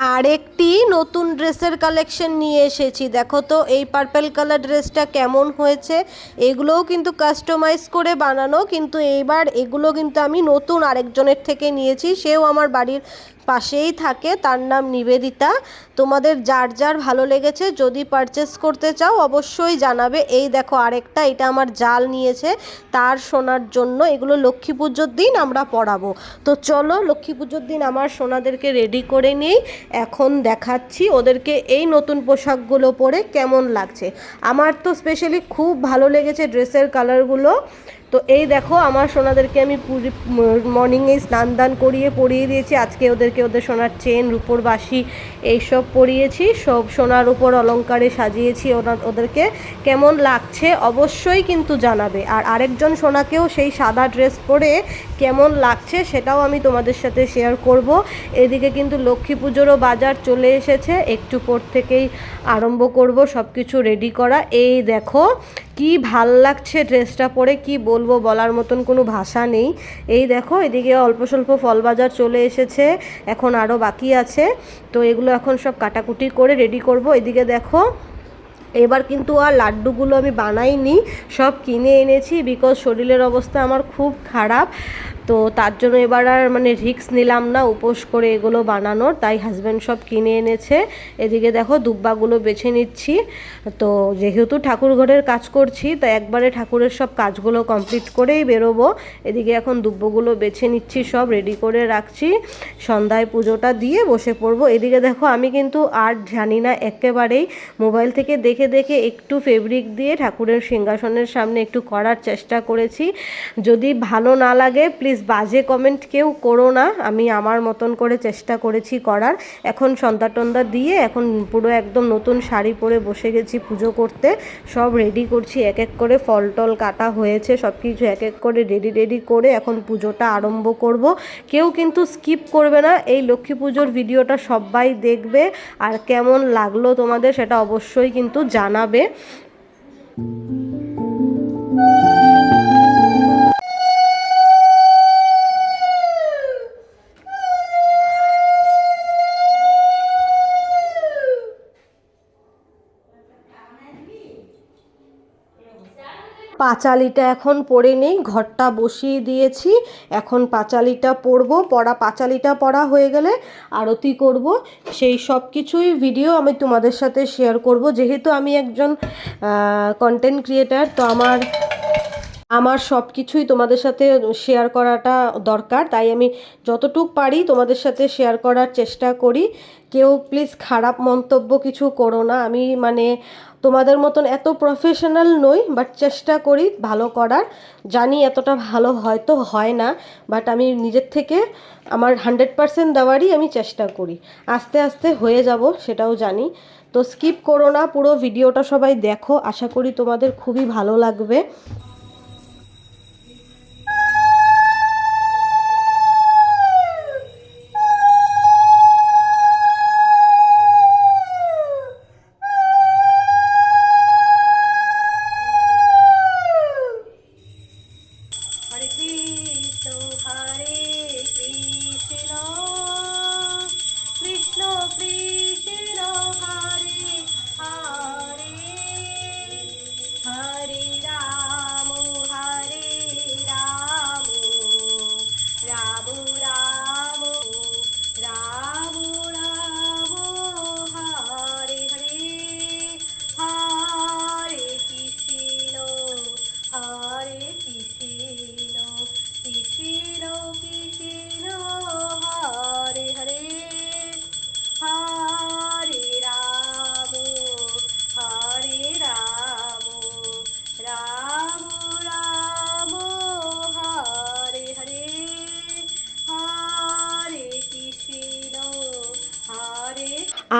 আরেকটি নতুন ড্রেসের কালেকশন নিয়ে এসেছি। দেখো তো, এই পার্পেল কালার ড্রেসটা কেমন হয়েছে? এগুলোও কিন্তু কাস্টমাইজ করে বানানো, কিন্তু এইবার এগুলো কিন্তু আমি নতুন আরেকজনের থেকে নিয়েছি। সেও আমার বাড়ির পাশেই থাকে, তার নাম নিবেদিতা। তোমাদের যার যার ভালো লেগেছে, যদি পারচেস করতে চাও, অবশ্যই জানাবে। এই দেখো আরেকটা, এটা আমার জাল নিয়েছে, তার সোনার জন্য। এগুলো লক্ষ্মী পুজোর দিন আমরা পড়াবো তো চলো, লক্ষ্মী পুজোর দিন আমার সোনাদেরকে রেডি করে নিই। এখন দেখাচ্ছি ওদেরকে এই নতুন পোশাকগুলো পরে কেমন লাগছে। আমার তো স্পেশালি খুব ভালো লেগেছে ড্রেসের কালারগুলো তো এই দেখো, আমার সোনাদেরকে আমি পুরি মর্নিংয়ে স্নান দান করিয়ে পরিয়ে দিয়েছি। আজকে ওদেরকে ওদের সোনার চেন, রূপোর বাসি এইসব পরিয়েছি। সব সোনার উপর অলংকারে সাজিয়েছি ওনার ওদেরকে। কেমন লাগছে অবশ্যই কিন্তু জানাবে। আর আরেকজন সোনাকেও সেই সাদা ড্রেস পরে কেমন লাগছে সেটাও আমি তোমাদের সাথে শেয়ার করব। এদিকে কিন্তু লক্ষ্মী পুজোরও বাজার চলে এসেছে। একটু পর থেকেই আরম্ভ করব সব কিছু রেডি করা। এই দেখো কি ভালো লাগছে ড্রেসটা পরে? কি বলব? বলার মতন কোনো ভাষা নেই। এই দেখো, এদিকে অল্প স্বল্প ফল বাজার চলে এসেছে। এখন আরও বাকি আছে। তো এগুলো এখন সব কাটাকুটি করে রেডি করব। এদিকে দেখো, এবার কিন্তু আর লাড্ডুগুলো আমি বানাইনি। সব কিনে এনেছি বিকজ শরীরের অবস্থা আমার খুব খারাপ। তো তার জন্য এবার আর মানে রিস্ক নিলাম না, উপোস করে এগুলো বানানোর। তাই হাজব্যান্ড সব কিনে এনেছে। এদিকে দেখো দুব্বাগুলো বেছে নিচ্ছি। তো যেহেতু ঠাকুর ঘরের কাজ করছি তাই একবারে ঠাকুরের সব কাজগুলো কমপ্লিট করেই বেরোবো। এদিকে এখন দুব্বগুলো বেছে নিচ্ছি, সব রেডি করে রাখছি। সন্ধ্যায় পুজোটা দিয়ে বসে পড়ব। এদিকে দেখো আমি কিন্তু আর জানি না, একেবারেই মোবাইল থেকে দেখে দেখে একটু ফেব্রিক দিয়ে ঠাকুরের সিংহাসনের সামনে একটু করার চেষ্টা করেছি। যদি ভালো না লাগে প্লিজ বাজে কমেন্ট কেউ করো না। আমি আমার মতন করে চেষ্টা করেছি করার। এখন সন্ধ্যা টন্দা দিয়ে এখন পুরো একদম নতুন শাড়ি পরে বসে গেছি পুজো করতে। সব রেডি করছি, এক এক করে ফল টল কাটা হয়েছে সব কিছু এক এক করে রেডি রেডি করে এখন পুজোটা আরম্ভ করব। কেউ কিন্তু স্কিপ করবে না, এই লক্ষ্মী পুজোর ভিডিওটা সবাই দেখবে। আর কেমন লাগল তোমাদের সেটা অবশ্যই কিন্তু জানাবে। পাঁচালিটা এখন পড়ে নেই, ঘরটা বসিয়ে দিয়েছি। এখন পাঁচালিটা পড়ব, পড়া পাঁচালিটা পড়া হয়ে গেলে আরতি করব। সেই সব কিছুই ভিডিও আমি তোমাদের সাথে শেয়ার করব। যেহেতু আমি একজন কন্টেন্ট ক্রিয়েটার তো আমার আমার সব কিছুই তোমাদের সাথে শেয়ার করাটা দরকার। তাই আমি যতটুক পারি তোমাদের সাথে শেয়ার করার চেষ্টা করি। কেউ প্লিজ খারাপ মন্তব্য কিছু করো না। আমি মানে তোমাদের মতন এত প্রফেশনাল নই বাট চেষ্টা করি ভালো করার। জানি এতটা ভালো হয়তো হয় না বাট আমি নিজের থেকে আমার হান্ড্রেড পারসেন্ট দেওয়ারই আমি চেষ্টা করি। আস্তে আস্তে হয়ে যাব, সেটাও জানি। তো স্কিপ করো না, পুরো ভিডিওটা সবাই দেখো। আশা করি তোমাদের খুবই ভালো লাগবে।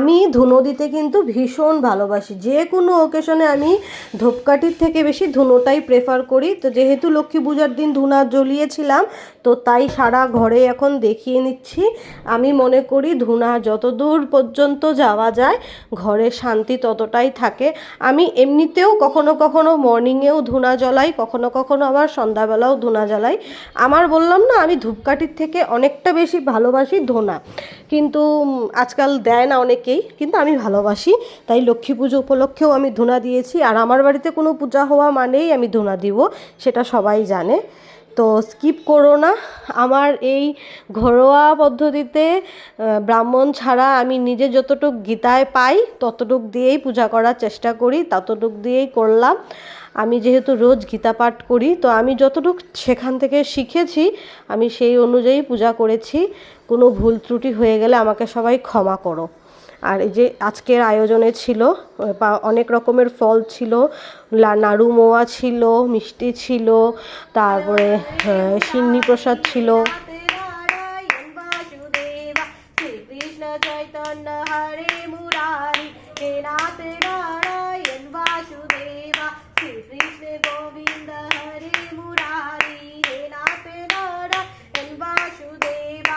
আমি ধুনো দিতে কিন্তু ভীষণ ভালোবাসি। যে কোনো ওকেশনে আমি ধূপকাঠির থেকে বেশি ধুনোটাই প্রেফার করি। তো যেহেতু লক্ষ্মী পূজার দিন ধুনা জ্বলিয়েছিলাম, তো তাই সারা ঘরে এখন দেখিয়ে নিচ্ছি। আমি মনে করি ধুনা যত দূর পর্যন্ত যাওয়া যায়, ঘরে শান্তি ততটাই থাকে। আমি এমনিতেও কখনো কখনো মর্নিংয়েও ধুনা জ্বলাই, কখনো কখনো আবার সন্ধ্যাবেলাও ধুনা জ্বালাই। আমার বললাম না, আমি ধূপকাঠির থেকে অনেকটা বেশি ভালোবাসি ধুনা। কিন্তু আজকাল দেয় না অনেকেই কিন্তু আমি ভালোবাসি। তাই লক্ষ্মী পুজো উপলক্ষেও আমি ধুনা দিয়েছি। আর আমার বাড়িতে কোনো পূজা হওয়া মানেই আমি ধুনা দিব, সেটা সবাই জানে। তো স্কিপ করো না। আমার এই ঘরোয়া পদ্ধতিতে ব্রাহ্মণ ছাড়া আমি নিজে যতটুক গীতায় পাই, ততটুক দিয়েই পূজা করার চেষ্টা করি, ততটুক দিয়েই করলাম। আমি যেহেতু রোজ গীতা পাঠ করি, তো আমি যতটুক সেখান থেকে শিখেছি, আমি সেই অনুযায়ী পূজা করেছি। কোনো ভুল ত্রুটি হয়ে গেলে আমাকে সবাই ক্ষমা করো। আর এই যে আজকের আয়োজনে ছিল অনেক রকমের ফল ছিল নাড়ু মোয়া ছিল, মিষ্টি ছিল, তারপরে সিন্নি প্রসাদ ছিল। চৈতন্য হরে মুরারি, হে নাথ নারায়ণ বাসুদেবা শ্রীকৃষ্ণ গোবিন্দ হরে মুরারি হে নাথ নারায়ণ বাসুদেবা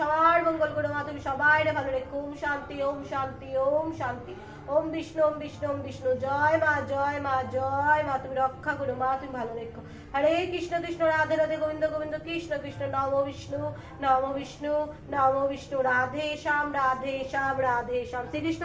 সবার মঙ্গল মা, তুমি সবাই ভালো রেখো। ওম শান্তি ওম শান্তি ওম শান্তি। ওম বিষ্ণু ওম বিষ্ণু ওম বিষ্ণু। জয় মা জয় মা জয় মা, তুমি রক্ষা করো মা, তুমি ভালো রেখো। হরে কৃষ্ণ কৃষ্ণ, রাধে রাধে, গোবিন্দ গোবিন্দ, কৃষ্ণ কৃষ্ণ, নম বিষ্ণু নম বিষ্ণু নম বিষ্ণু। রাধে শ্যাম রাধে শ্যাম রাধে শ্যাম। শ্রীকৃষ্ণ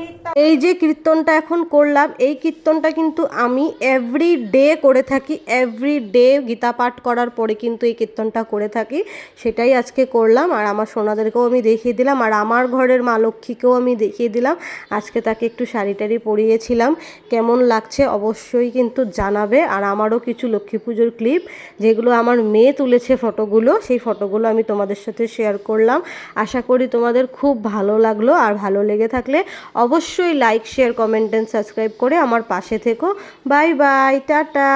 নিত্য এই যে কীর্তনটা এখন করলাম, এই কীর্তনটা কিন্তু আমি এভরি ডে করে থাকি। এভরি ডে গীতা পাঠ করার পরে কিন্তু এই কীর্তনটা করে থাকি। সেটাই আজকে করলাম, আর আমার সোনাদেরকেও আমি দেখিয়ে দিলাম, আর আমার ঘরের মা লক্ষ্মীকেও আমি দেখিয়ে দিলাম। আজকে তাকে একটু শাড়ি টাড়ি পরিয়েছিলাম। কেমন লাগছে অবশ্যই কিন্তু জানাবে, আর আমারও কিছু লক্ষ্মী পুজোর ক্লিপ, যেগুলো আমার মেয়ে তুলেছে ফটোগুলো, সেই ফটোগুলো আমি তোমাদের সাথে শেয়ার করলাম। আশা করি তোমাদের খুব ভালো লাগল, আর ভালো লেগে থাকলে অবশ্যই like share comment and subscribe করে আমার পাশে থেকো। Bye bye tata!